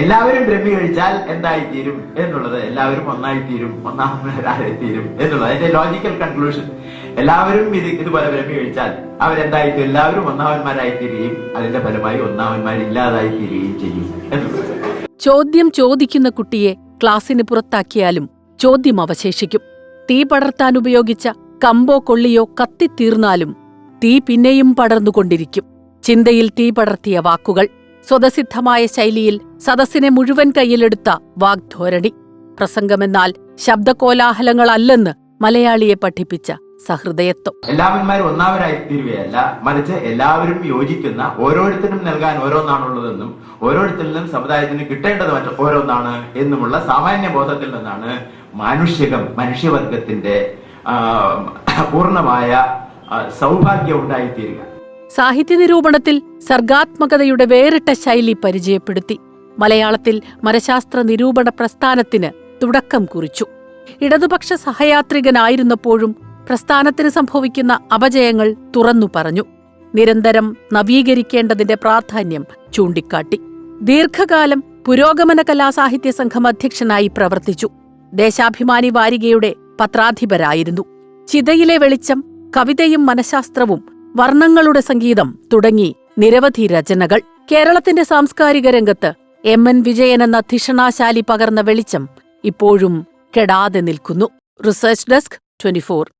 എല്ലാവരും ബ്രഹ്മി കഴിച്ചാൽ എന്തായി തീരും എന്നുള്ളത് എല്ലാവരും ഒന്നായി തീരും ഒന്നാമതായി തീരും എന്നുള്ളത്. അതിന്റെ ലോജിക്കൽ കൺക്ലൂഷൻ എല്ലാവരും ഇത് ഇതുപോലെ ബ്രഹ്മി കഴിച്ചാൽ അവരെന്തായിത്തീരും? എല്ലാവരും ഒന്നാമന്മാരായി തീരുകയും അതിന്റെ ഫലമായി ഒന്നാമന്മാരില്ലാതായിത്തീരുകയും ചെയ്യും എന്നുള്ളത്. ചോദ്യം ചോദിക്കുന്ന കുട്ടിയെ ക്ലാസ്സിന് പുറത്താക്കിയാലും ചോദ്യം അവശേഷിക്കും. തീ പടർത്താൻ ഉപയോഗിച്ച കമ്പോ കൊള്ളിയോ കത്തിത്തീർന്നാലും തീ പിന്നെയും പടർന്നുകൊണ്ടിരിക്കും. ചിന്തയിൽ തീ പടർത്തിയ വാക്കുകൾ സ്വതസിദ്ധമായ ശൈലിയിൽ സദസ്സിനെ മുഴുവൻ കയ്യിലെടുത്ത വാഗ്ധോരണി. പ്രസംഗമെന്നാൽ ശബ്ദകോലാഹലങ്ങളല്ലെന്ന് മലയാളിയെ പഠിപ്പിച്ച സഹൃദയത്വം. എല്ലാവന്മാരും ഒന്നാമരായി തീരുകയല്ല മറിച്ച് എല്ലാവരും യോജിക്കുന്ന ഓരോരുത്തരും നൽകാൻ ഓരോന്നാണുള്ളതെന്നും ഓരോരുത്തരിലും സമുദായത്തിന് കിട്ടേണ്ടത് മറ്റ ഓരോന്നാണ് എന്നുമുള്ള സാമാന്യ ബോധത്തിൽ നിന്നാണ് മാനുഷികം മനുഷ്യവർഗത്തിന്റെ പൂർണമായ സൗഭാഗ്യം ഉണ്ടായിത്തീരുക. സാഹിത്യ നിരൂപണത്തിൽ സർഗാത്മകതയുടെ വേറിട്ട ശൈലി പരിചയപ്പെടുത്തി. മലയാളത്തിൽ മനഃശാസ്ത്ര നിരൂപണ പ്രസ്ഥാനത്തിന് തുടക്കം കുറിച്ചു. ഇടതുപക്ഷ സഹയാത്രികനായിരുന്നപ്പോഴും പ്രസ്ഥാനത്തിന് സംഭവിക്കുന്ന അപജയങ്ങൾ തുറന്നു പറഞ്ഞു. നിരന്തരം നവീകരിക്കേണ്ടതിന്റെ പ്രാധാന്യം ചൂണ്ടിക്കാട്ടി. ദീർഘകാലം പുരോഗമന കലാസാഹിത്യ സംഘം അധ്യക്ഷനായി പ്രവർത്തിച്ചു. ദേശാഭിമാനി വാരികയുടെ പത്രാധിപരായിരുന്നു. ചിതയിലെ വെളിച്ചം കവിതയും മനഃശാസ്ത്രവും വർണങ്ങളുടെ സംഗീതം തുടങ്ങി നിരവധി രചനകൾ. കേരളത്തിന്റെ സാംസ്കാരിക രംഗത്ത് എം എൻ വിജയൻ എന്ന ധിഷണാശാലി പകർന്ന വെളിച്ചം ഇപ്പോഴും കെടാതെ നിൽക്കുന്നു. Research desk twenty four